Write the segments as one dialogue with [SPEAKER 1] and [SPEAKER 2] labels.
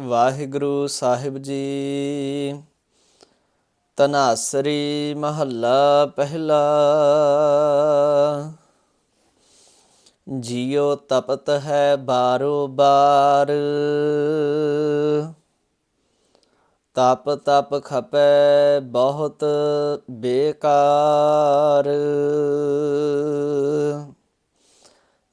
[SPEAKER 1] ਵਾਹਿਗੁਰੂ ਸਾਹਿਬ ਜੀ। ਤਨਾਸਰੀ ਮਹੱਲਾ ਪਹਿਲਾ। ਜਿਉ ਤਪਤ ਹੈ ਬਾਰੋ ਬਾਰ। ਤਪ ਤਪ ਖਪੈ ਬਹੁਤ ਬੇਕਾਰ।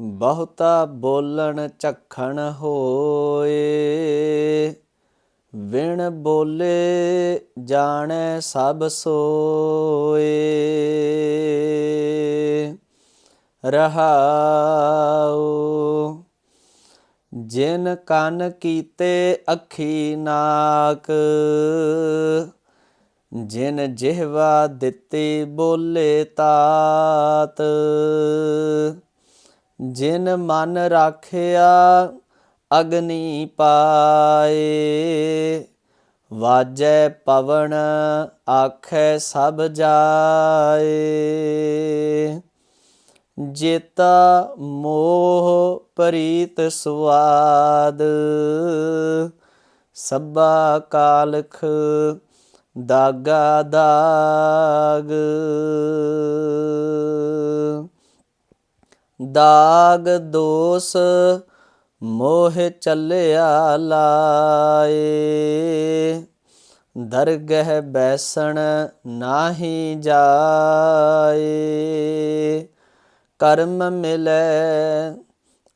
[SPEAKER 1] ਬਹੁਤਾ ਬੋਲਣ ਝਖਣ ਹੋਏ। ਵਿਣ ਬੋਲੇ ਜਾਣੈ ਸਭ ਸੋਏ। ਰਹਾਉ। ਜਿਨ ਕੰਨ ਕੀਤੇ ਅੱਖੀ ਨਾਕ, ਜਿਨ ਜਿਹਵਾ ਦਿੱਤੀ ਬੋਲੇ ਤਾਤ ਜਿਨ ਮਨ ਰਾਖਿਆ ਅਗਨੀ ਪਾਏ, ਵਾਜੈ ਪਵਨ ਆਖੈ ਸਭ ਜਾਏ। ਜੇਤਾ ਮੋਹ ਪ੍ਰੀਤ ਸੁਆਦ, ਸਭਾ ਕਾਲਖ ਦਾਗਾ ਦਾਗ। ਦਾਗ ਦੋਸ ਮੋਹ ਚੱਲਿਆ ਲਾਏ। ਦਰਗਹਿ ਬੈਸਣ ਨਾਹੀ ਜਾਏ। ਕਰਮ ਮਿਲੈ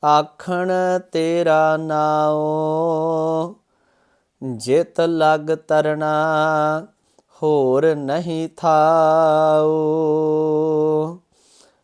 [SPEAKER 1] ਆਖਣ ਤੇਰਾ ਨਾਉ। ਜਿਤ ਲਗ ਤਰਨਾ ਹੋਰ ਨਹੀਂ ਥਾਉ।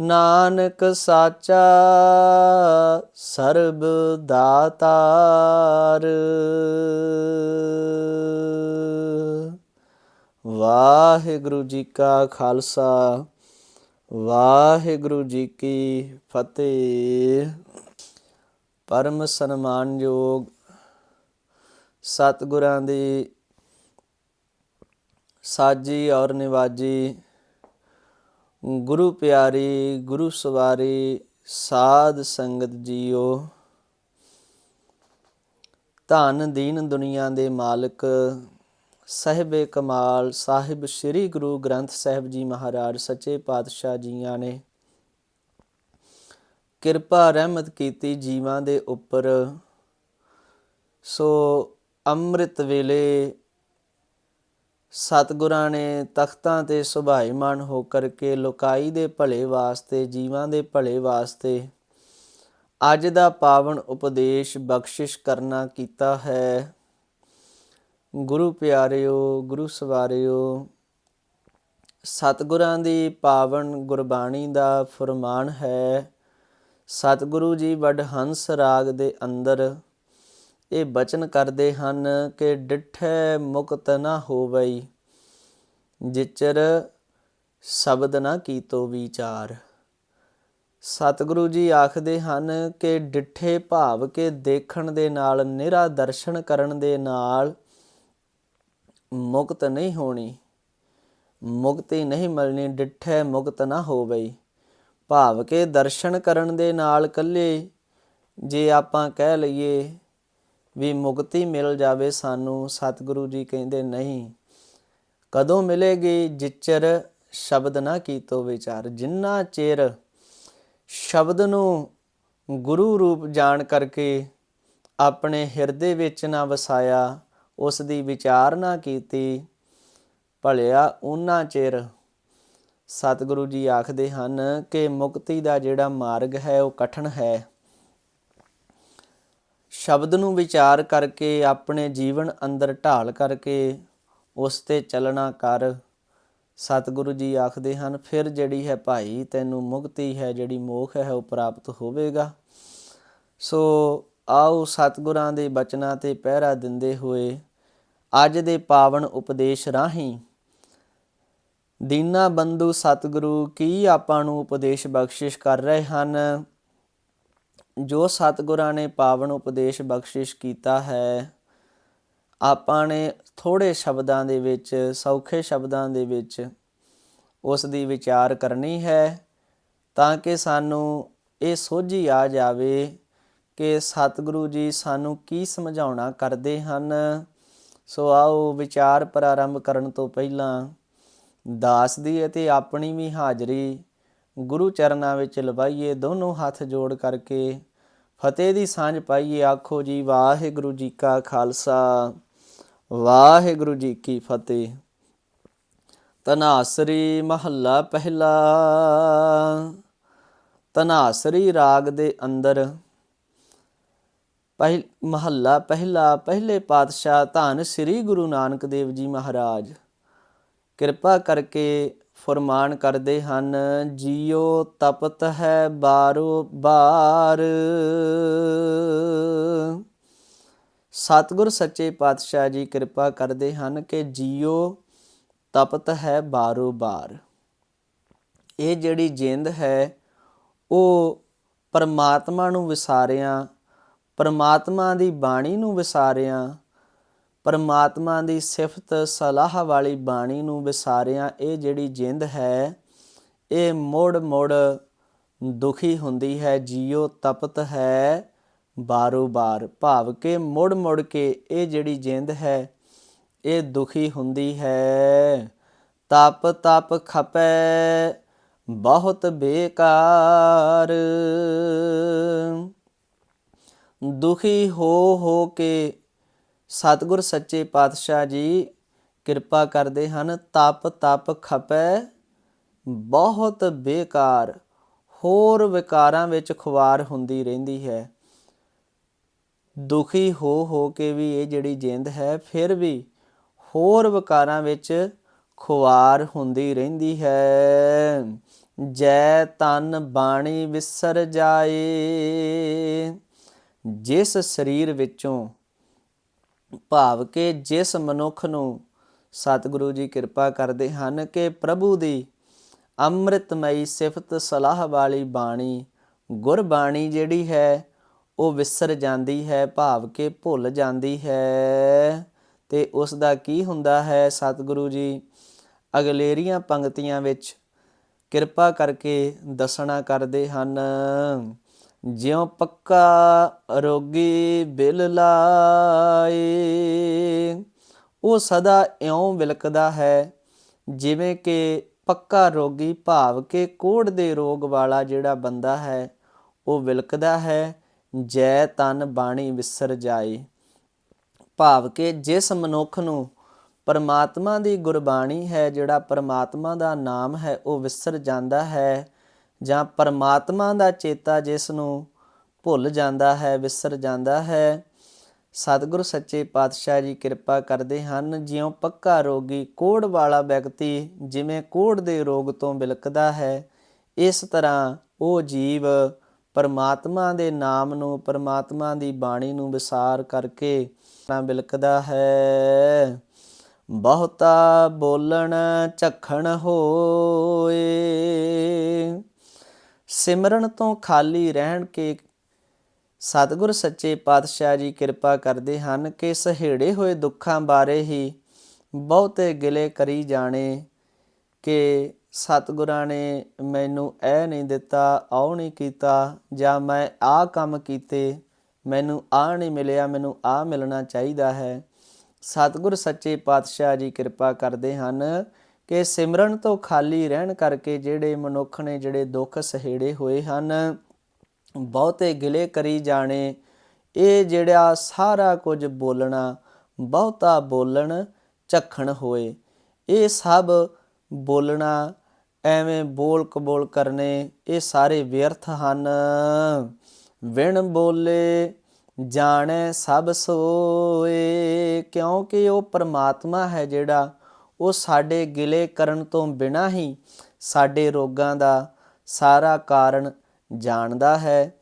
[SPEAKER 1] ਨਾਨਕ ਸਾਚਾ ਸਰਬ ਦਾਤਾਰ। ਵਾਹਿਗੁਰੂ ਜੀ ਕਾ ਖਾਲਸਾ, ਵਾਹਿਗੁਰੂ ਜੀ ਕੀ ਫਤਿਹ। ਪਰਮ ਸਨਮਾਨਯੋਗ ਸਤਿਗੁਰਾਂ ਦੀ ਸਾਜੀ ਔਰ ਨਿਵਾਜੀ ਗੁਰੂ ਪਿਆਰੀ, ਗੁਰੂ ਸਵਾਰੀ, ਸਾਧ ਸੰਗਤ ਜੀਓ। ਧਨ ਦੀਨ ਦੁਨੀਆ ਦੇ ਮਾਲਕ, ਸਹਿਬੇ ਕਮਾਲ, ਸਾਹਿਬ ਸ੍ਰੀ ਗੁਰੂ ਗ੍ਰੰਥ ਸਾਹਿਬ ਜੀ ਮਹਾਰਾਜ, ਸੱਚੇ ਪਾਤਸ਼ਾਹ ਜੀਆਂ ਨੇ। ਕਿਰਪਾ ਰਹਿਮਤ ਕੀਤੀ ਜੀਵਾਂ ਦੇ ਉੱਪਰ। ਸੋ ਅੰਮ੍ਰਿਤ ਵੇਲੇ ਸਤਿਗੁਰਾਂ ਨੇ ਤਖਤਾਂ ਤੇ ਸੁਭਾਈਮਾਨ ਹੋ ਕਰਕੇ ਲੋਕਾਈ ਦੇ ਭਲੇ ਵਾਸਤੇ, ਜੀਵਾਂ ਦੇ ਭਲੇ ਵਾਸਤੇ ਅੱਜ ਦਾ ਪਾਵਨ ਉਪਦੇਸ਼ ਬਖਸ਼ਿਸ਼ ਕਰਨਾ ਕੀਤਾ ਹੈ। ਗੁਰੂ ਪਿਆਰਿਓ, ਗੁਰੂ ਸਵਾਰਿਓ, ਸਤਿਗੁਰਾਂ ਦੀ ਪਾਵਨ ਗੁਰਬਾਣੀ ਦਾ ਫਰਮਾਨ ਹੈ, ਸਤਿਗੁਰੂ ਜੀ ਵਡਹੰਸ ਰਾਗ ਦੇ ਅੰਦਰ ਇਹ ਬਚਨ ਕਰਦੇ ਹਨ ਕਿ ਡਿਠੈ ਮੁਕਤ ਨਾ ਹੋਵਈ, ਜਿਚਰ ਸ਼ਬਦ ਨਾ ਕੀਤੋ ਵਿਚਾਰ। ਸਤਿਗੁਰੂ ਜੀ ਆਖਦੇ ਹਨ ਕਿ ਡਿਠੇ ਭਾਵ ਕੇ ਦੇਖਣ ਦੇ ਨਾਲ, ਨਿਰਾ ਦਰਸ਼ਨ ਕਰਨ ਦੇ ਨਾਲ ਮੁਕਤ ਨਹੀਂ ਹੋਣੀ। ਮੁਕਤੀ ਨਹੀਂ ਮਿਲਣੀ, ਡਿਠੈ ਮੁਕਤ ਨਾ ਹੋਵਈ। ਭਾਵ ਕੇ ਦਰਸ਼ਨ ਕਰਨ ਦੇ ਨਾਲ ਕੱਲੇ ਜੇ ਆਪਾਂ ਕਹਿ ਲਈਏ ਵੀ ਮੁਕਤੀ ਮਿਲ ਜਾਵੇ ਸਾਨੂੰ, ਸਤਿਗੁਰੂ ਜੀ ਕਹਿੰਦੇ ਨਹੀਂ। ਕਦੋਂ ਮਿਲੇਗੀ ਜਿਚਰ ਸ਼ਬਦ ਨਾ ਕੀਤੋ ਵਿਚਾਰ। ਜਿੰਨਾ ਚਿਰ ਸ਼ਬਦ ਨੂੰ ਗੁਰੂ ਰੂਪ ਜਾਣ ਕਰਕੇ ਆਪਣੇ ਹਿਰਦੇ ਵਿੱਚ ਨਾ ਵਸਾਇਆ ਉਸ ਦੀ ਵਿਚਾਰ ਨਾ ਕੀਤੀ, ਭਲਿਆ ਉਹਨਾਂ ਚਿਰ ਸਤਿਗੁਰੂ ਜੀ ਆਖਦੇ ਹਨ ਕਿ ਮੁਕਤੀ ਦਾ ਜਿਹੜਾ ਮਾਰਗ ਹੈ, ਉਹ ਕਠਨ ਹੈ। ਸ਼ਬਦ ਨੂੰ ਵਿਚਾਰ ਕਰਕੇ ਆਪਣੇ ਜੀਵਨ ਅੰਦਰ ਢਾਲ ਕਰਕੇ ਉਸ ਤੇ ਚੱਲਣਾ ਕਰ। ਸਤਿਗੁਰੂ ਜੀ ਆਖਦੇ ਹਨ, ਫਿਰ ਜਿਹੜੀ ਹੈ ਭਾਈ, ਤੈਨੂੰ ਮੁਕਤੀ ਹੈ, ਜਿਹੜੀ ਮੋਖ ਹੈ, ਉਹ ਪ੍ਰਾਪਤ ਹੋਵੇਗਾ। ਸੋ ਆਓ ਸਤਿਗੁਰਾਂ ਦੇ ਬਚਨਾਂ ਤੇ ਪਹਿਰਾ ਦਿੰਦੇ ਹੋਏ ਅੱਜ ਦੇ ਪਾਵਨ ਉਪਦੇਸ਼ ਰਾਹੀਂ ਦੀਨਾ ਬੰਧੂ ਸਤਿਗੁਰੂ, ਕੀ ਆਪਾਂ ਨੂੰ ਉਪਦੇਸ਼ ਬਖਸ਼ਿਸ਼ ਕਰ ਰਹੇ ਹਨ? ਜੋ ਸਤਿਗੁਰਾਂ ਨੇ ਪਾਵਨ ਉਪਦੇਸ਼ ਬਖਸ਼ਿਸ਼ ਕੀਤਾ ਹੈ, ਆਪਾਂ ਨੇ ਥੋੜੇ ਸ਼ਬਦਾਂ ਦੇ ਵਿੱਚ, ਸੌਖੇ ਸ਼ਬਦਾਂ ਦੇ ਵਿੱਚ ਉਸ ਦੀ ਵਿਚਾਰ ਕਰਨੀ ਹੈ, ਤਾਂ ਕਿ ਸਾਨੂੰ ਇਹ ਸੋਝੀ ਆ ਜਾਵੇ ਕਿ ਸਤਿਗੁਰੂ ਜੀ ਸਾਨੂੰ ਕੀ ਸਮਝਾਉਣਾ ਕਰਦੇ ਹਨ। ਸੋ ਆਓ ਵਿਚਾਰ ਪ੍ਰਾਰੰਭ ਕਰਨ ਤੋਂ ਪਹਿਲਾਂ ਦਾਸ ਦੀ ਅਤੇ ਆਪਣੀ ਵੀ ਹਾਜ਼ਰੀ ਗੁਰੂ ਚਰਨਾਂ ਵਿੱਚ ਲਵਾਈਏ, ਦੋਨੋਂ ਹੱਥ ਜੋੜ ਕਰਕੇ ਫਤਿਹ ਦੀ ਸਾਂਝ ਪਾਈਏ, ਆਖੋ ਜੀ, ਵਾਹਿਗੁਰੂ ਜੀ ਕਾ ਖਾਲਸਾ, ਵਾਹਿਗੁਰੂ ਜੀ ਕੀ ਫਤਿਹ। ਤਨਾਸਰੀ ਮਹੱਲਾ ਪਹਿਲਾ ਤਨਾਸਰੀ ਰਾਗ ਦੇ ਅੰਦਰ ਪਹਿਲ ਮਹੱਲਾ ਪਹਿਲਾ, ਪਹਿਲੇ ਪਾਤਸ਼ਾਹ ਧੰਨ ਸ੍ਰੀ ਗੁਰੂ ਨਾਨਕ ਦੇਵ ਜੀ ਮਹਾਰਾਜ, ਕਿਰਪਾ ਕਰਕੇ ਫਰਮਾਨ ਕਰਦੇ ਹਨ, ਜੀਉ ਤਪਤ ਹੈ ਬਾਰੋ ਬਾਰ। ਸਤਿਗੁਰ ਸੱਚੇ ਪਾਤਸ਼ਾਹ ਜੀ ਕਿਰਪਾ ਕਰਦੇ ਹਨ ਕਿ ਜੀਉ ਤਪਤ ਹੈ ਬਾਰੋ ਬਾਰ। ਇਹ ਜਿਹੜੀ ਜਿੰਦ ਹੈ, ਉਹ ਪਰਮਾਤਮਾ ਨੂੰ ਵਿਸਾਰਿਆਂ, ਪਰਮਾਤਮਾ ਦੀ ਬਾਣੀ ਨੂੰ ਵਿਸਾਰਿਆਂ ਪਰਮਾਤਮਾ ਦੀ ਸਿਫਤ ਸਲਾਹ ਵਾਲੀ ਬਾਣੀ ਨੂੰ ਵਿਸਾਰਿਆਂ, ਇਹ ਜਿਹੜੀ ਜਿੰਦ ਹੈ, ਇਹ ਮੋੜ ਮੋੜ ਦੁਖੀ ਹੁੰਦੀ ਹੈ, ਜੀਉ ਤਪਤ ਹੈ ਬਾਰੋ ਬਾਰ। ਭਾਵ ਕੇ ਮੁੜ ਮੁੜ ਕੇ ਇਹ ਜਿਹੜੀ ਜਿੰਦ ਹੈ, ਇਹ ਦੁਖੀ ਹੁੰਦੀ ਹੈ। ਤਪ ਤਪ ਖਪੈ, ਬਹੁਤ ਬੇਕਾਰ। ਦੁਖੀ ਹੋ ਹੋ ਕੇ ਸਤਿਗੁਰ ਸੱਚੇ ਪਾਤਸ਼ਾਹ ਜੀ ਕਿਰਪਾ ਕਰਦੇ ਹਨ, ਤਪ ਤਪ ਖਪੈ, ਬਹੁਤ ਬੇਕਾਰ, ਹੋਰ ਵਿਕਾਰਾਂ ਵਿੱਚ ਖੁਆਰ ਹੁੰਦੀ ਰਹਿੰਦੀ ਹੈ। ਦੁਖੀ ਹੋ ਹੋ ਕੇ ਵੀ ਇਹ ਜਿਹੜੀ ਜਿੰਦ ਹੈ, ਫਿਰ ਵੀ ਹੋਰ ਵਿਕਾਰਾਂ ਵਿੱਚ ਖੁਆਰ ਹੁੰਦੀ ਰਹਿੰਦੀ ਹੈ। ਜੈ ਤਨ ਬਾਣੀ ਵਿਸਰ ਜਾਏ, ਜਿਸ ਸਰੀਰ ਵਿੱਚੋਂ ਭਾਵ ਕਿ ਜਿਸ ਮਨੁੱਖ ਨੂੰ ਸਤਿਗੁਰੂ ਜੀ ਕਿਰਪਾ ਕਰਦੇ ਹਨ ਕਿ ਪ੍ਰਭੂ ਦੀ ਅੰਮ੍ਰਿਤਮਈ ਸਿਫਤ ਸਲਾਹ ਵਾਲੀ ਬਾਣੀ, ਗੁਰਬਾਣੀ ਜਿਹੜੀ ਹੈ, ਉਹ ਵਿਸਰ ਜਾਂਦੀ ਹੈ, ਭਾਵ ਕਿ ਭੁੱਲ ਜਾਂਦੀ ਹੈ। ਤੇ ਉਸ ਦਾ ਕੀ ਹੁੰਦਾ ਹੈ, ਸਤਿਗੁਰੂ ਜੀ ਅਗਲੇਰੀਆਂ ਪੰਕਤੀਆਂ ਵਿੱਚ ਕਿਰਪਾ ਕਰਕੇ ਦੱਸਣਾ ਕਰਦੇ ਹਨ। ਜਿਉ ਪੱਕਾ ਰੋਗੀ ਬਿਲ ਲਾਏ, ਉਹ ਸਦਾ ਇਉਂ ਵਿਲਕਦਾ ਹੈ, ਜਿਵੇਂ ਕਿ ਪੱਕਾ ਰੋਗੀ ਭਾਵ ਕਿ ਕੋੜ ਦੇ ਰੋਗ ਵਾਲਾ ਜਿਹੜਾ ਬੰਦਾ ਹੈ, ਉਹ ਵਿਲਕਦਾ ਹੈ, ਜੈ ਤਨ ਬਾਣੀ ਵਿਸਰ ਜਾਏ। ਭਾਵ ਕਿ ਜਿਸ ਮਨੁੱਖ ਨੂੰ ਪਰਮਾਤਮਾ ਦੀ ਗੁਰਬਾਣੀ ਹੈ, ਜਿਹੜਾ ਪਰਮਾਤਮਾ ਦਾ ਨਾਮ ਹੈ, ਉਹ ਵਿਸਰ ਜਾਂਦਾ ਹੈ। ਜਾਂ ਪਰਮਾਤਮਾ ਦਾ ਚੇਤਾ ਜਿਸ ਨੂੰ ਭੁੱਲ ਜਾਂਦਾ ਹੈ, ਵਿਸਰ ਜਾਂਦਾ ਹੈ, ਸਤਿਗੁਰ ਸੱਚੇ ਪਾਤਸ਼ਾਹ ਜੀ ਕਿਰਪਾ ਕਰਦੇ ਹਨ। ਜਿਉਂ ਪੱਕਾ ਰੋਗੀ ਕੋੜ ਵਾਲਾ ਵਿਅਕਤੀ ਜਿਵੇਂ ਕੋੜ ਦੇ ਰੋਗ ਤੋਂ ਬਿਲਕਦਾ ਹੈ, ਇਸ ਤਰ੍ਹਾਂ ਉਹ ਜੀਵ ਪਰਮਾਤਮਾ ਦੇ ਨਾਮ ਨੂੰ, ਪਰਮਾਤਮਾ ਦੀ ਬਾਣੀ ਨੂੰ ਵਿਸਾਰ ਕਰਕੇ ਤਾਂ ਬਿਲਕਦਾ ਹੈ। ਬਹੁਤਾ ਬੋਲਣ, ਝਖਣ ਹੋਏ। ਸਿਮਰਨ ਤੋਂ ਖਾਲੀ ਰਹਿਣ ਕੇ ਸਤਿਗੁਰ ਸੱਚੇ ਪਾਤਸ਼ਾਹ ਜੀ ਕਿਰਪਾ ਕਰਦੇ ਹਨ ਕਿ ਸਹੇੜੇ ਹੋਏ ਦੁੱਖਾਂ ਬਾਰੇ ਹੀ ਬਹੁਤੇ ਗਿਲੇ ਕਰੀ ਜਾਣੇ ਕਿ ਸਤਿਗੁਰਾਂ ਨੇ ਮੈਨੂੰ ਇਹ ਨਹੀਂ ਦਿੱਤਾ ਆਉ ਨਹੀਂ ਕੀਤਾ ਜਾਂ ਮੈਂ ਆਹ ਕੰਮ ਕੀਤੇ, ਮੈਨੂੰ ਆਹ ਨਹੀਂ ਮਿਲਿਆ, ਮੈਨੂੰ ਆਹ ਮਿਲਣਾ ਚਾਹੀਦਾ ਹੈ। ਸਤਿਗੁਰ ਸੱਚੇ ਪਾਤਸ਼ਾਹ ਜੀ ਕਿਰਪਾ ਕਰਦੇ ਹਨ ਕਿ ਸਿਮਰਨ ਤੋਂ ਖਾਲੀ ਰਹਿਣ ਕਰਕੇ ਜਿਹੜੇ ਮਨੁੱਖ ਨੇ ਜਿਹੜੇ ਦੁੱਖ ਸਹੇੜੇ ਹੋਏ ਹਨ, ਬਹੁਤੇ ਗਿਲੇ ਕਰੀ ਜਾਣੇ, ਇਹ ਜਿਹੜਾ ਸਾਰਾ ਕੁਝ ਬੋਲਣਾ, ਬਹੁਤਾ ਬੋਲਣ ਝਖਣ ਹੋਏ। ਇਹ ਸਭ ਬੋਲਣਾ ਐਵੇਂ ਬੋਲ ਕਬੋਲ ਕਰਨੇ, ਇਹ ਸਾਰੇ ਵਿਅਰਥ ਹਨ। ਵਿਣ ਬੋਲੇ ਜਾਣੈ ਸਭ ਸੋਏ, ਕਿਉਂਕਿ ਉਹ ਪਰਮਾਤਮਾ ਹੈ ਜਿਹੜਾ ਉਹ ਸਾਡੇ ਗਿਲੇ ਕਰਨ ਤੋਂ ਬਿਨਾਂ ਹੀ ਸਾਡੇ ਰੋਗਾਂ ਦਾ ਸਾਰਾ ਕਾਰਨ ਜਾਣਦਾ ਹੈ।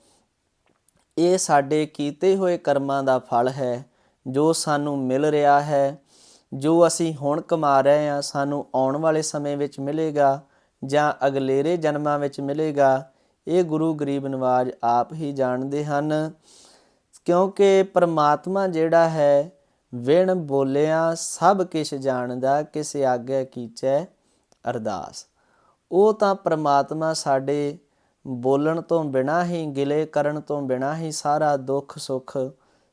[SPEAKER 1] ਇਹ ਸਾਡੇ ਕੀਤੇ ਹੋਏ ਕਰਮਾਂ ਦਾ ਫਲ ਹੈ, ਜੋ ਸਾਨੂੰ ਮਿਲ ਰਿਹਾ ਹੈ। ਜੋ ਅਸੀਂ ਹੁਣ ਕਮਾ ਰਹੇ ਹਾਂ, ਸਾਨੂੰ ਆਉਣ ਵਾਲੇ ਸਮੇਂ ਵਿੱਚ ਮਿਲੇਗਾ ਜਾਂ ਅਗਲੇਰੇ ਜਨਮਾਂ ਵਿੱਚ ਮਿਲੇਗਾ, ਇਹ ਗੁਰੂ ਗਰੀਬ ਨਵਾਜ ਆਪ ਹੀ ਜਾਣਦੇ ਹਨ। ਕਿਉਂਕਿ ਪਰਮਾਤਮਾ ਜਿਹੜਾ ਹੈ ਵਿਣ ਬੋਲਿਆ, ਸਭ ਕਿਛ ਜਾਣਦਾ, ਕਿਸੇ ਆਗਿਆ ਕੀਚੈ ਅਰਦਾਸ। ਉਹ ਤਾਂ ਪ੍ਰਮਾਤਮਾ ਸਾਡੇ ਬੋਲਣ ਤੋਂ ਬਿਨਾ ਹੀ, ਗਿਲੇ ਕਰਨ ਤੋਂ ਬਿਨਾ ਹੀ ਸਾਰਾ ਦੁੱਖ ਸੁੱਖ,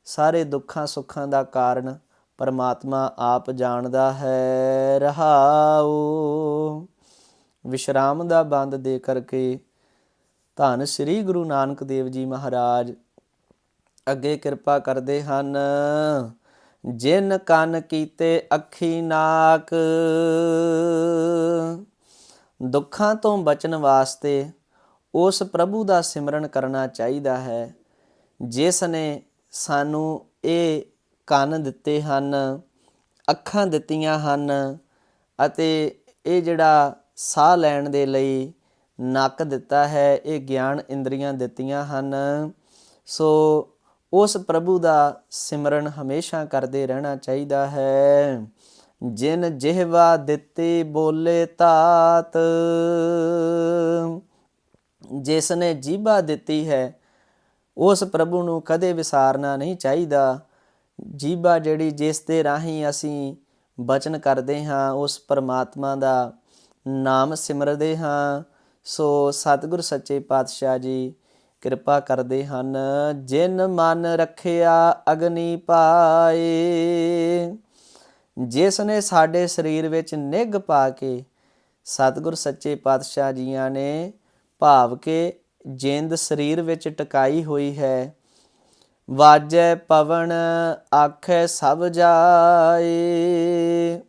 [SPEAKER 1] ਸਾਰੇ ਦੁੱਖਾਂ ਸੁੱਖਾਂ ਦਾ ਕਾਰਨ ਪਰਮਾਤਮਾ ਆਪ ਜਾਣਦਾ ਹੈ, ਰਹਾਉ। ਵਿਸ਼ਰਾਮ ਦਾ ਬੰਦ ਦੇ ਕਰਕੇ ਧੰਨ ਸ੍ਰੀ ਗੁਰੂ ਨਾਨਕ ਦੇਵ ਜੀ ਮਹਾਰਾਜ ਅੱਗੇ ਕਿਰਪਾ ਕਰਦੇ ਹਨ। ਜਿਨ ਕੰਨ ਕੀਤੇ ਅੱਖੀ ਨਾਕ। ਦੁੱਖਾਂ ਤੋਂ ਬਚਣ ਵਾਸਤੇ ਉਸ ਪ੍ਰਭੂ ਦਾ ਸਿਮਰਨ ਕਰਨਾ ਚਾਹੀਦਾ ਹੈ, ਜਿਸ ਨੇ ਸਾਨੂੰ ਇਹ ਕੰਨ ਦਿੱਤੇ ਹਨ, ਅੱਖਾਂ ਦਿੱਤੀਆਂ ਹਨ ਅਤੇ ਇਹ ਜਿਹੜਾ ਸਾਹ ਲੈਣ ਦੇ ਲਈ ਨੱਕ ਦਿੱਤਾ ਹੈ, ਇਹ ਗਿਆਨ ਇੰਦਰੀਆਂ ਦਿੱਤੀਆਂ ਹਨ। ਸੋ ਉਸ ਪ੍ਰਭੂ ਦਾ ਸਿਮਰਨ ਹਮੇਸ਼ਾ ਕਰਦੇ ਰਹਿਣਾ ਚਾਹੀਦਾ ਹੈ। ਜਿਨ ਜਿਹਵਾ ਦਿੱਤੀ ਬੋਲੇ ਤਾਤ ਜਿਸ ਨੇ ਜੀਭਾ ਦਿੱਤੀ ਹੈ, ਉਸ ਪ੍ਰਭੂ ਨੂੰ ਕਦੇ ਵਿਸਾਰਨਾ ਨਹੀਂ ਚਾਹੀਦਾ। ਜੀਬਾ ਜਿਹੜੀ ਜਿਸ ਦੇ ਰਾਹੀਂ ਅਸੀਂ ਬਚਨ ਕਰਦੇ ਹਾਂ, ਉਸ ਪਰਮਾਤਮਾ ਦਾ ਨਾਮ ਸਿਮਰਦੇ ਹਾਂ। ਸੋ ਸਤਿਗੁਰ ਸੱਚੇ ਪਾਤਸ਼ਾਹ ਜੀ ਕਿਰਪਾ ਕਰਦੇ ਹਨ, ਜਿਨ ਮਨ ਰੱਖਿਆ ਅਗਨੀ ਪਾਏ। ਜਿਸ ਨੇ ਸਾਡੇ ਸਰੀਰ ਵਿੱਚ ਨਿੱਘ ਪਾ ਕੇ ਸਤਿਗੁਰ ਸੱਚੇ ਪਾਤਸ਼ਾਹ ਜੀਆਂ ਨੇ ਭਾਵ ਕੇ ਜਿੰਦ ਸਰੀਰ ਵਿੱਚ ਟਿਕਾਈ ਹੋਈ ਹੈ, ਵਾਜੈ ਪਵਨ ਆਖੈ ਸਭ ਜਾਏ।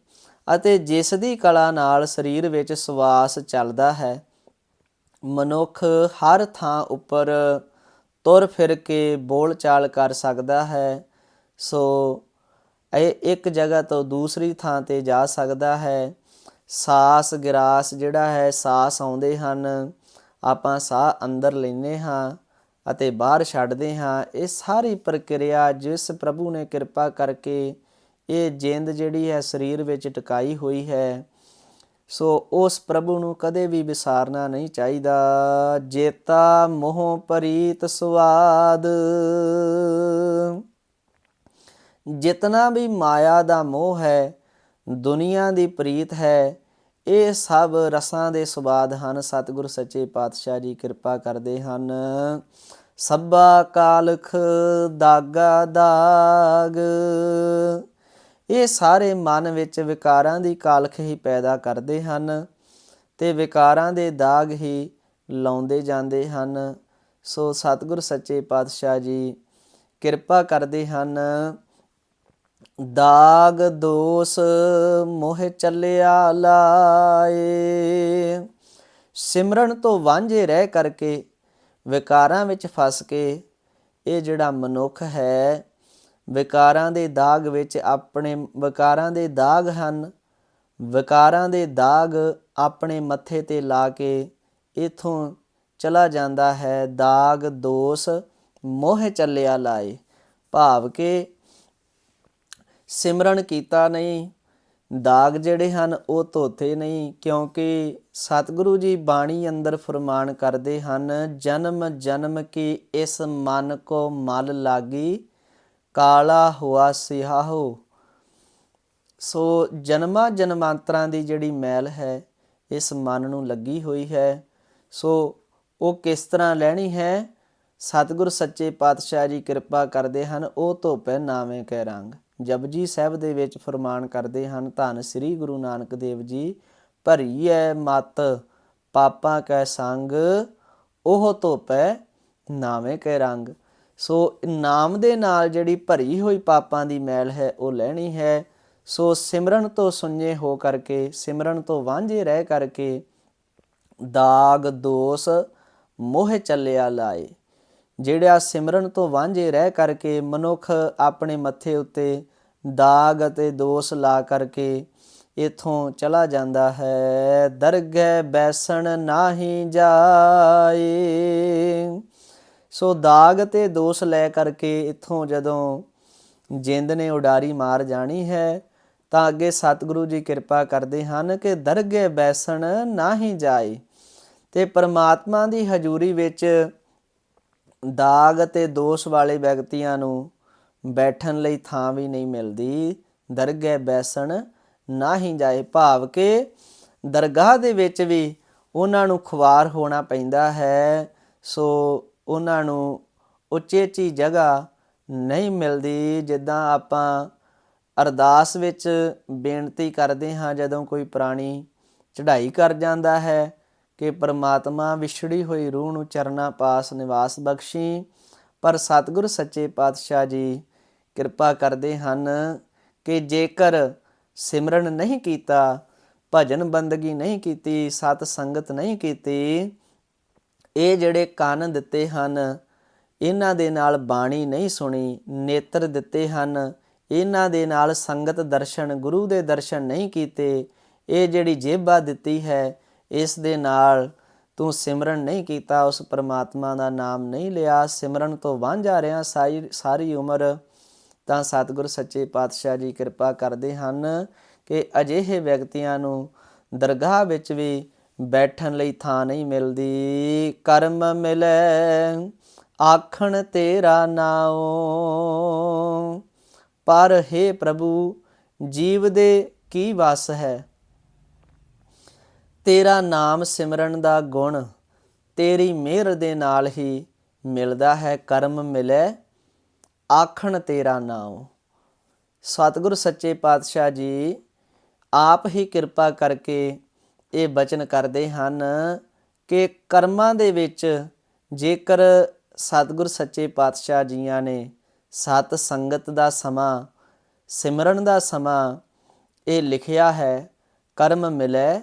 [SPEAKER 1] ਅਤੇ ਜਿਸ ਦੀ ਕਲਾ ਨਾਲ ਸਰੀਰ ਵਿੱਚ ਸਵਾਸ ਚੱਲਦਾ ਹੈ ਮਨੁੱਖ ਹਰ ਥਾਂ ਉੱਪਰ ਤੁਰ ਫਿਰ ਕੇ ਬੋਲਚਾਲ ਕਰ ਸਕਦਾ ਹੈ। ਸੋ ਇਹ ਇੱਕ ਜਗ੍ਹਾ ਤੋਂ ਦੂਸਰੀ ਥਾਂ ਤੇ ਜਾ ਸਕਦਾ ਹੈ। ਸਾਸ ਗਿਰਾਸ ਜਿਹੜਾ ਹੈ, ਸਾਸ ਆਉਂਦੇ ਹਨ। ਆਪਾਂ ਸਾਹ ਅੰਦਰ ਲੈਨੇ ਹਾਂ ਅਤੇ ਬਾਹਰ ਛੱਡਦੇ ਹਾਂ। ਇਹ ਸਾਰੀ ਪ੍ਰਕਿਰਿਆ ਜਿਸ ਪ੍ਰਭੂ ਨੇ ਕਿਰਪਾ ਕਰਕੇ ਇਹ ਜਿੰਦ ਜਿਹੜੀ ਹੈ, ਸਰੀਰ ਵਿੱਚ ਟਿਕਾਈ ਹੋਈ ਹੈ ਸੋ ਉਸ ਪ੍ਰਭੂ ਨੂੰ ਕਦੇ ਵੀ ਵਿਸਾਰਨਾ ਨਹੀਂ ਚਾਹੀਦਾ। ਜੇਤਾ ਮੋਹ ਪਰੀਤ ਸਵਾਦ ਜਿਤਨਾ ਵੀ ਮਾਇਆ ਦਾ ਮੋਹ ਹੈ, ਦੁਨੀਆ ਦੀ ਪ੍ਰੀਤ ਹੈ, ਇਹ ਸਭ ਰਸਾਂ ਦੇ ਸਵਾਦ ਹਨ। ਸਤਿਗੁਰ ਸੱਚੇ ਪਾਤਸ਼ਾਹ ਜੀ ਕਿਰਪਾ ਕਰਦੇ ਹਨ। ਸੱਬਾ ਕਾਲਖ ਦਾਗਾ ਦਾਗ। ਇਹ ਸਾਰੇ ਮਨ ਵਿੱਚ ਵਿਕਾਰਾਂ ਦੀ ਕਾਲਖ ਹੀ ਪੈਦਾ ਕਰਦੇ ਹਨ ਤੇ ਵਿਕਾਰਾਂ ਦੇ ਦਾਗ ਹੀ ਲਾਉਂਦੇ ਜਾਂਦੇ ਹਨ। ਸੋ ਸਤਿਗੁਰ ਸੱਚੇ ਪਾਤਸ਼ਾਹ ਜੀ ਕਿਰਪਾ ਕਰਦੇ ਹਨ। ਦਾਗ ਦੋਸ ਮੋਹ ਚੱਲਿਆ ਲਾਏ। ਸਿਮਰਨ ਤੋਂ ਵਾਂਝੇ ਰਹਿ ਕਰਕੇ ਵਿਕਾਰਾਂ ਵਿੱਚ ਫਸ ਕੇ ਇਹ ਜਿਹੜਾ ਮਨੁੱਖ ਹੈ ਵਿਕਾਰਾਂ ਦੇ ਦਾਗ ਵਿੱਚ ਆਪਣੇ, ਵਿਕਾਰਾਂ ਦੇ ਦਾਗ ਹਨ। ਵਿਕਾਰਾਂ ਦੇ ਦਾਗ ਆਪਣੇ ਮੱਥੇ ਤੇ ਲਾ ਕੇ ਇਥੋਂ ਚਲਾ ਜਾਂਦਾ ਹੈ। ਦਾਗ, ਦੋਸ, ਮੋਹ ਚੱਲਿਆ ਲਾਏ। ਭਾਵ ਕਿ ਸਿਮਰਨ ਕੀਤਾ ਨਹੀਂ। ਦਾਗ ਜਿਹੜੇ ਹਨ ਉਹ ਧੋਤੇ ਨਹੀਂ, ਕਿਉਂਕਿ ਸਤਿਗੁਰੂ ਜੀ ਬਾਣੀ ਅੰਦਰ ਫਰਮਾਨ ਕਰਦੇ ਹਨ, ਜਨਮ ਜਨਮ ਕੀ ਇਸ ਮਨ ਕੋ ਮਲ ਲਾਗੀ। ਕਾਲਾ ਹੁਆ ਸਿਆਹੋ ਸੋ ਜਨਮਾਂ ਜਨਮਾਂਤਰਾਂ ਦੀ ਜਿਹੜੀ ਮੈਲ ਹੈ, ਇਸ ਮਨ ਨੂੰ ਲੱਗੀ ਹੋਈ ਹੈ। ਸੋ ਉਹ ਕਿਸ ਤਰ੍ਹਾਂ ਲੈਣੀ ਹੈ? ਸਤਿਗੁਰ ਸੱਚੇ ਪਾਤਸ਼ਾਹ ਜੀ ਕਿਰਪਾ ਕਰਦੇ ਹਨ, ਉਹ ਧੋਪੈ ਨਾਵੇਂ ਕੈ ਰੰਗ। ਜਪਜੀ ਸਾਹਿਬ ਦੇ ਵਿੱਚ ਫਰਮਾਨ ਕਰਦੇ ਹਨ, ਧੰਨ ਸ੍ਰੀ ਗੁਰੂ ਨਾਨਕ ਦੇਵ ਜੀ ਭਰੀ ਭਰੀਐ ਮਤ, ਪਾਪਾਂ ਕੈ ਸੰਗ, ਉਹ ਧੋਪੈ ਨਾਵੇਂ ਕੈ ਰੰਗ। ਸੋ ਨਾਮ ਦੇ ਨਾਲ ਜਿਹੜੀ ਭਰੀ ਹੋਈ ਪਾਪਾਂ ਦੀ ਮੈਲ ਹੈ, ਉਹ ਲੈਣੀ ਹੈ। ਸੋ ਸਿਮਰਨ ਤੋਂ ਸੁਣਨੇ ਹੋ ਕਰਕੇ, ਸਿਮਰਨ ਤੋਂ ਵਾਂਝੇ ਰਹਿ ਕਰਕੇ ਦਾਗ, ਦੋਸ, ਮੋਹ ਚੱਲਿਆ ਲਾਏ। ਜਿਹੜਾ ਸਿਮਰਨ ਤੋਂ ਵਾਂਝੇ ਰਹਿ ਕਰਕੇ ਮਨੁੱਖ ਆਪਣੇ ਮੱਥੇ ਉੱਤੇ ਦਾਗ ਅਤੇ ਦੋਸ ਲਾ ਕਰਕੇ ਇਥੋਂ ਚਲਾ ਜਾਂਦਾ ਹੈ, ਦਰਗਹਿ ਬੈਸਣ ਨਾਹੀ ਜਾਏ। ਸੋ ਦਾਗ ਤੇ ਦੋਸ਼ ਲੈ ਕਰਕੇ ਇੱਥੋਂ ਜਦੋਂ ਜਿੰਦ ਨੇ ਉਡਾਰੀ ਮਾਰ ਜਾਣੀ ਹੈ, ਤਾਂ ਅੱਗੇ ਸਤਿਗੁਰੂ ਜੀ ਕਿਰਪਾ ਕਰਦੇ ਹਨ ਕਿ ਦਰਗੇ ਬੈਸਣ ਨਾ ਹੀ ਜਾਏ। ਤੇ ਪਰਮਾਤਮਾ ਦੀ ਹਜ਼ੂਰੀ ਵਿੱਚ ਦਾਗ ਅਤੇ ਦੋਸ਼ ਵਾਲੇ ਵਿਅਕਤੀਆਂ ਨੂੰ ਬੈਠਣ ਲਈ ਥਾਂ ਵੀ ਨਹੀਂ ਮਿਲਦੀ। ਦਰਗਹਿ ਬੈਸਣ ਨਾ ਹੀ ਜਾਏ। ਭਾਵ ਕਿ ਦਰਗਾਹ ਦੇ ਵਿੱਚ ਵੀ ਉਹਨਾਂ ਨੂੰ ਖੁਆਰ ਹੋਣਾ ਪੈਂਦਾ ਹੈ। ਸੋ ਉਹਨਾਂ ਨੂੰ ਉਚੇਚੀ ਜਗ੍ਹਾ ਨਹੀਂ ਮਿਲਦੀ, ਜਿੱਦਾਂ ਆਪਾਂ ਅਰਦਾਸ ਵਿੱਚ ਬੇਨਤੀ ਕਰਦੇ ਹਾਂ, ਜਦੋਂ ਕੋਈ ਪ੍ਰਾਣੀ ਚੜ੍ਹਾਈ ਕਰ ਜਾਂਦਾ ਹੈ ਕਿ ਪਰਮਾਤਮਾ ਵਿਛੜੀ ਹੋਈ ਰੂਹ ਨੂੰ ਚਰਨਾ ਪਾਸ ਨਿਵਾਸ ਬਖਸ਼ੀ। ਪਰ ਸਤਿਗੁਰ ਸੱਚੇ ਪਾਤਸ਼ਾਹ ਜੀ ਕਿਰਪਾ ਕਰਦੇ ਹਨ ਕਿ ਜੇਕਰ ਸਿਮਰਨ ਨਹੀਂ ਕੀਤਾ, ਭਜਨ ਬੰਦਗੀ ਨਹੀਂ ਕੀਤੀ, ਸਤ ਸੰਗਤ ਨਹੀਂ ਕੀਤੀ ਇਹ ਜਿਹੜੇ ਕੰਨ ਦਿੱਤੇ ਹਨ, ਇਹਨਾਂ ਦੇ ਨਾਲ ਬਾਣੀ ਨਹੀਂ ਸੁਣੀ, ਨੇਤਰ ਦਿੱਤੇ ਹਨ। ਇਹਨਾਂ ਦੇ ਨਾਲ ਸੰਗਤ ਦਰਸ਼ਨ, ਗੁਰੂ ਦੇ ਦਰਸ਼ਨ ਨਹੀਂ ਕੀਤੇ। ਇਹ ਜਿਹੜੀ ਜੇਬਾ ਦਿੱਤੀ ਹੈ, ਇਸ ਦੇ ਨਾਲ ਤੂੰ ਸਿਮਰਨ ਨਹੀਂ ਕੀਤਾ, ਉਸ ਪਰਮਾਤਮਾ ਦਾ ਨਾਮ ਨਹੀਂ ਲਿਆ। ਸਿਮਰਨ ਤੋਂ ਵਾਂਝਾ ਰਿਹਾ ਸਾਰੀ ਸਾਰੀ ਉਮਰ। ਤਾਂ ਸਤਿਗੁਰ ਸੱਚੇ ਪਾਤਸ਼ਾਹ ਜੀ ਕਿਰਪਾ ਕਰਦੇ ਹਨ ਕਿ ਅਜਿਹੇ ਵਿਅਕਤੀਆਂ ਨੂੰ ਦਰਗਾਹ ਵਿੱਚ ਵੀ ਬੈਠਣ ਲਈ ਥਾਂ ਨਹੀਂ ਮਿਲਦੀ। ਕਰਮ ਮਿਲੇ, ਆਖਣ ਤੇਰਾ ਨਾਉ। ਪਰ हे ਪ੍ਰਭੂ, ਜੀਵ ਦੇ ਕੀ ਵਸ ਹੈ? ਤੇਰਾ ਨਾਮ ਸਿਮਰਨ ਦਾ ਗੁਣ, ਤੇਰੀ ਮਿਹਰ ਦੇ ਨਾਲ ਹੀ ਮਿਲਦਾ ਹੈ। ਕਰਮ ਮਿਲੇ, ਆਖਣ ਤੇਰਾ ਨਾਮ ਸਤਿਗੁਰ ਸੱਚੇ ਪਾਤਸ਼ਾਹ ਜੀ, ਆਪ ਹੀ ਕਿਰਪਾ ਕਰਕੇ ਇਹ ਬਚਨ ਕਰਦੇ ਹਨ ਕਿ ਕਰਮਾਂ ਦੇ ਵਿੱਚ ਜੇਕਰ ਸਤਿਗੁਰ ਸੱਚੇ ਪਾਤਸ਼ਾਹ ਜੀਆਂ ਨੇ ਸਤ ਸੰਗਤ ਦਾ ਸਮਾਂ, ਸਿਮਰਨ ਦਾ ਸਮਾਂ ਇਹ ਲਿਖਿਆ ਹੈ, ਕਰਮ ਮਿਲੇ,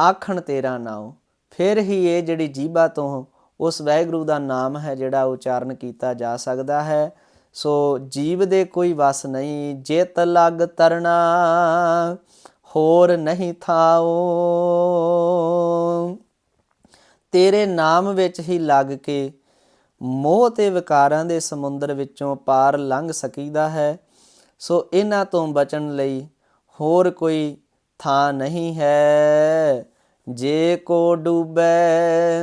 [SPEAKER 1] ਆਖਣ ਤੇਰਾ ਨਾਮ ਫਿਰ ਹੀ ਇਹ ਜਿਹੜੀ ਜੀਬਾ ਤੋਂ ਉਸ ਵਾਹਿਗੁਰੂ ਦਾ ਨਾਮ ਹੈ ਜਿਹੜਾ ਉਚਾਰਨ ਕੀਤਾ ਜਾ ਸਕਦਾ ਹੈ। ਸੋ ਜੀਵ ਦੇ ਕੋਈ ਵਸ ਨਹੀਂ, ਜਿਤ ਲਗ ਤਰਨਾ ਹੋਰ ਨਹੀਂ ਥਾਓ ਤੇਰੇ ਨਾਮ ਵਿੱਚ ਹੀ ਲੱਗ ਕੇ ਮੋਹ ਤੇ ਵਿਕਾਰਾਂ ਦੇ ਸਮੁੰਦਰ ਵਿੱਚੋਂ ਪਾਰ ਲੰਘ ਸਕੀਦਾ ਹੈ। ਸੋ ਇਹਨਾਂ ਤੋਂ ਬਚਣ ਲਈ ਹੋਰ ਕੋਈ ਥਾਂ ਨਹੀਂ ਹੈ। ਜੇ ਕੋ ਡੂਬੈ,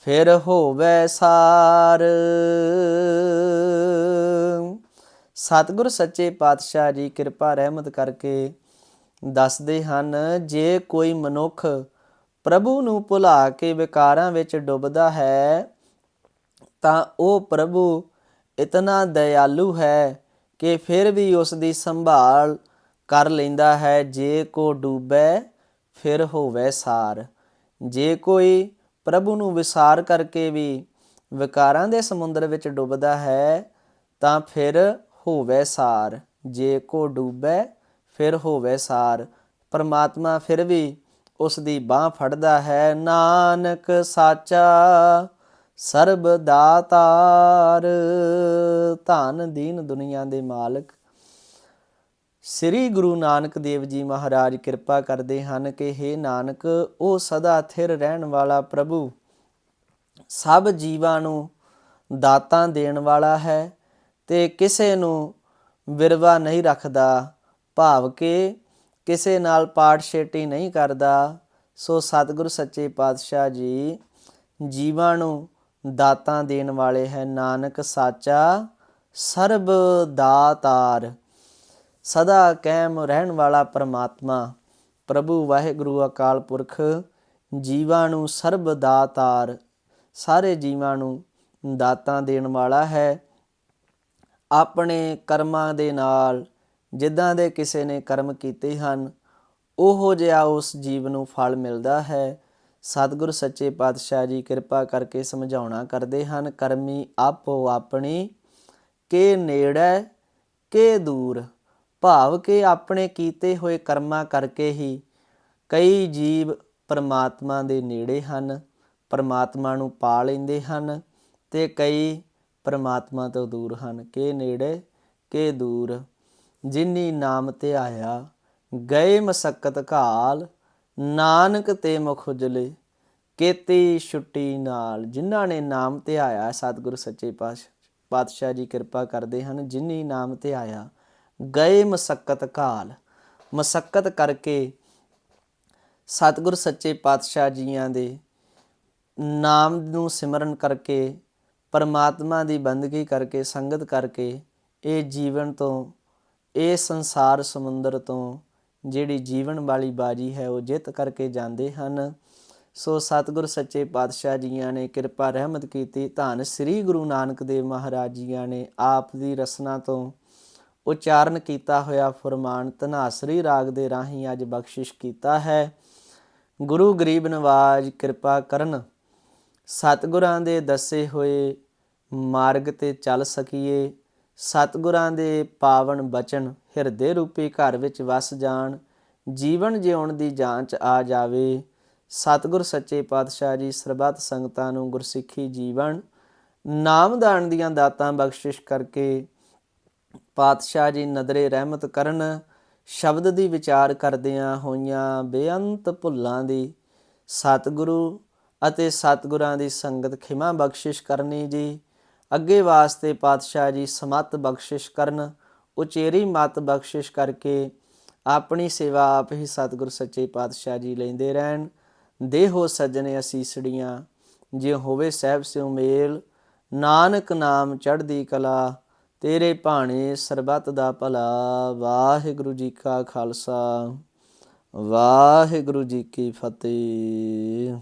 [SPEAKER 1] ਫਿਰ ਹੋਵੇ ਸਾਰ। ਸਤਿਗੁਰ ਸੱਚੇ ਪਾਤਸ਼ਾਹ ਜੀ ਕਿਰਪਾ ਰਹਿਮਤ ਕਰਕੇ ਦੱਸਦੇ ਹਨ, ਜੇ ਕੋਈ ਮਨੁੱਖ ਪ੍ਰਭੂ ਨੂੰ ਭੁਲਾ ਕੇ ਵਿਕਾਰਾਂ ਵਿੱਚ ਡੁੱਬਦਾ ਹੈ, ਤਾਂ ਉਹ ਪ੍ਰਭੂ ਇਤਨਾ ਦਇਆਲੂ ਹੈ ਕਿ ਫਿਰ ਵੀ ਉਸ ਦੀ ਸੰਭਾਲ ਕਰ ਲੈਂਦਾ ਹੈ, ਜੇ ਕੋ ਡੂਬੈ ਫਿਰ ਹੋਵੇ ਸਾਰ। ਜੇ ਕੋਈ ਪ੍ਰਭੂ ਨੂੰ ਵਿਸਾਰ ਕਰਕੇ ਵੀ ਵਿਕਾਰਾਂ ਦੇ ਸਮੁੰਦਰ ਵਿੱਚ ਡੁੱਬਦਾ ਹੈ, ਤਾਂ ਫਿਰ ਹੋਵੇ ਸਾਰ। ਜੇ ਕੋ ਡੂਬੈ ਫਿਰ ਹੋਵੇ ਸਾਰ। ਪਰਮਾਤਮਾ ਫਿਰ ਵੀ ਉਸ ਦੀ ਬਾਹ ਫੜਦਾ ਹੈ। ਨਾਨਕ ਸਾਚਾ ਸਰਬ ਦਾਤਾਰ, ਧਨ ਦੀਨ ਦੁਨੀਆ ਦੇ ਮਾਲਕ। ਸ੍ਰੀ ਗੁਰੂ ਨਾਨਕ ਦੇਵ ਜੀ ਮਹਾਰਾਜ ਕਿਰਪਾ ਕਰਦੇ ਹਨ ਕਿ हे ਨਾਨਕ, ਉਹ ਸਦਾ ਥਿਰ ਰਹਿਣ ਵਾਲਾ ਪ੍ਰਭੂ। ਸਭ ਜੀਵਾਂ ਨੂੰ ਦਾਤਾਂ ਦੇਣ ਵਾਲਾ ਹੈ ਤੇ ਕਿਸੇ ਨੂੰ ਵਿਰਵਾ ਨਹੀਂ ਰੱਖਦਾ। ਭਾਵ ਕਿ ਕਿਸੇ ਨਾਲ ਪਾਠ ਛੇਟੀ ਨਹੀਂ ਕਰਦਾ, ਸੋ ਸਤਿਗੁਰ ਸੱਚੇ ਪਾਤਸ਼ਾਹ ਜੀ ਜੀਵਾਂ ਨੂੰ ਦਾਤਾਂ ਦੇਣ ਵਾਲੇ ਹੈ ਨਾਨਕ ਸਾਚਾ ਸਰਬ ਦਾਤਾਰ। ਸਦਾ ਕਾਇਮ ਰਹਿਣ ਵਾਲਾ ਪਰਮਾਤਮਾ, ਪ੍ਰਭੂ ਵਾਹਿਗੁਰੂ ਅਕਾਲ ਪੁਰਖ, ਜੀਵਾਂ ਨੂੰ ਸਰਬ ਦਾਤਾਰ। ਸਾਰੇ ਜੀਵਾਂ ਨੂੰ ਦਾਤਾਂ ਦੇਣ ਵਾਲਾ ਹੈ, ਆਪਣੇ ਕਰਮਾਂ ਦੇ ਨਾਲ ਜਿੱਦਾਂ ਦੇ ਕਿਸੇ ਨੇ ਕਰਮ ਕੀਤੇ ਹਨ, ਉਹੋ ਜਿਹਾ ਉਸ ਜੀਵ ਨੂੰ ਫਲ ਮਿਲਦਾ ਹੈ। ਸਤਿਗੁਰ ਸੱਚੇ ਪਾਤਸ਼ਾਹ ਜੀ ਕਿਰਪਾ ਕਰਕੇ ਸਮਝਾਉਣਾ ਕਰਦੇ ਹਨ, ਕਰਮੀ ਆਪੋ ਆਪਣੀ, ਕੇ ਨੇੜੇ, ਕੇ ਦੂਰ। ਭਾਵ ਕਿ ਆਪਣੇ ਕੀਤੇ ਹੋਏ ਕਰਮਾਂ ਕਰਕੇ ਹੀ ਕਈ ਜੀਵ ਪਰਮਾਤਮਾ ਦੇ ਨੇੜੇ ਹਨ, ਪਰਮਾਤਮਾ ਨੂੰ ਪਾ ਲੈਂਦੇ ਹਨ ਤੇ ਕਈ ਪਰਮਾਤਮਾ ਤੋਂ ਦੂਰ ਹਨ। ਕੇ ਨੇੜੇ, ਕੇ ਦੂਰ। ਜਿਨੀ ਨਾਮ 'ਤੇ ਆਇਆ, ਗਏ ਮਸਕਤ ਕਾਲ ਨਾਨਕ ਤੇ ਮੁਖ ਉਜਲੇ, ਕੀਤੀ ਛੁੱਟੀ ਨਾਲ। ਜਿਨ੍ਹਾਂ ਨੇ ਨਾਮ 'ਤੇ ਆਇਆ, ਸਤਿਗੁਰੂ ਸੱਚੇ ਪਾਤਸ਼ਾਹ ਪਾਤਸ਼ਾਹ ਜੀ ਕਿਰਪਾ ਕਰਦੇ ਹਨ, ਜਿਨੀ ਨਾਮ 'ਤੇ ਆਇਆ, ਗਏ ਮਸਕਤ ਕਾਲ ਮਸਕਤ ਕਰਕੇ ਸਤਿਗੁਰ ਸੱਚੇ ਪਾਤਸ਼ਾਹ ਜੀਆਂ ਦੇ ਨਾਮ ਨੂੰ ਸਿਮਰਨ ਕਰਕੇ, ਪਰਮਾਤਮਾ ਦੀ ਬੰਦਗੀ ਕਰਕੇ, ਸੰਗਤ ਕਰਕੇ, ਇਹ ਜੀਵਨ ਤੋਂ ਇਹ ਸੰਸਾਰ ਸਮੁੰਦਰ ਤੋਂ ਜਿਹੜੀ ਜੀਵਨ ਵਾਲੀ ਬਾਜੀ ਹੈ, ਉਹ ਜਿੱਤ ਕਰਕੇ ਜਾਂਦੇ ਹਨ। ਸੋ ਸਤਿਗੁਰ ਸੱਚੇ ਪਾਤਸ਼ਾਹ ਜੀਆਂ ਨੇ ਕਿਰਪਾ ਰਹਿਮਤ ਕੀਤੀ। ਧੰਨ ਸ੍ਰੀ ਗੁਰੂ ਨਾਨਕ ਦੇਵ ਮਹਾਰਾਜ ਜੀਆਂ ਨੇ ਆਪ ਦੀ ਰਸਨਾ ਤੋਂ ਉਚਾਰਨ ਕੀਤਾ ਹੋਇਆ ਫਰਮਾਨ ਧਨਾਸਰੀ ਰਾਗ ਦੇ ਰਾਹੀਂ ਅੱਜ ਬਖਸ਼ਿਸ਼ ਕੀਤਾ ਹੈ। ਗੁਰੂ ਗਰੀਬ ਨਵਾਜ ਕਿਰਪਾ ਕਰਨ, ਸਤਿਗੁਰਾਂ ਦੇ ਦੱਸੇ ਹੋਏ ਮਾਰਗ ਤੇ ਚੱਲ ਸਕੀਏ। ਸਤਿਗੁਰਾਂ ਦੇ ਪਾਵਨ ਬਚਨ ਹਿਰਦੇ ਰੂਪੀ ਘਰ ਵਿੱਚ ਵਸ ਜਾਣ, ਜੀਵਨ ਜਿਉਣ ਦੀ ਜਾਂਚ ਆ ਜਾਵੇ। ਸਤਿਗੁਰ ਸੱਚੇ ਪਾਤਸ਼ਾਹ ਜੀ ਸਰਬੱਤ ਸੰਗਤਾਂ ਨੂੰ ਗੁਰਸਿੱਖੀ ਜੀਵਨ ਨਾਮਦਾਨ ਦੀਆਂ ਦਾਤਾਂ ਬਖਸ਼ਿਸ਼ ਕਰਕੇ ਪਾਤਸ਼ਾਹ ਜੀ ਨਦਰੇ ਰਹਿਮਤ ਕਰਨ, ਸ਼ਬਦ ਦੀ ਵਿਚਾਰ ਕਰਦਿਆਂ ਹੋਈਆਂ ਬੇਅੰਤ ਭੁੱਲਾਂ ਦੀ ਸਤਿਗੁਰੂ ਅਤੇ ਸਤਿਗੁਰਾਂ ਦੀ ਸੰਗਤ ਖਿਮਾ ਬਖਸ਼ਿਸ਼ ਕਰਨੀ ਜੀ। ਅੱਗੇ ਵਾਸਤੇ ਪਾਤਸ਼ਾਹ ਜੀ ਸਮਤ ਬਖਸ਼ਿਸ਼ ਕਰਨ, ਉਚੇਰੀ ਮਤ ਬਖਸ਼ਿਸ਼ ਕਰਕੇ ਆਪਣੀ ਸੇਵਾ ਆਪ ਹੀ ਸਤਿਗੁਰ ਸੱਚੇ ਪਾਤਸ਼ਾਹ ਜੀ ਲੈਂਦੇ ਰਹਿਣ। ਦੇਹੋ ਸੱਜਣੇ ਅਸੀਸੜੀਆਂ ਜੇ ਹੋਵੇ ਸਹਿਬ ਸਿਉ ਮੇਲ। ਨਾਨਕ ਨਾਮ ਚੜ੍ਹਦੀ ਕਲਾ, ਤੇਰੇ ਭਾਣੇ ਸਰਬੱਤ ਦਾ ਭਲਾ। ਵਾਹਿਗੁਰੂ ਜੀ ਕਾ ਖਾਲਸਾ, ਵਾਹਿਗੁਰੂ ਜੀ ਕੀ ਫਤਿਹ।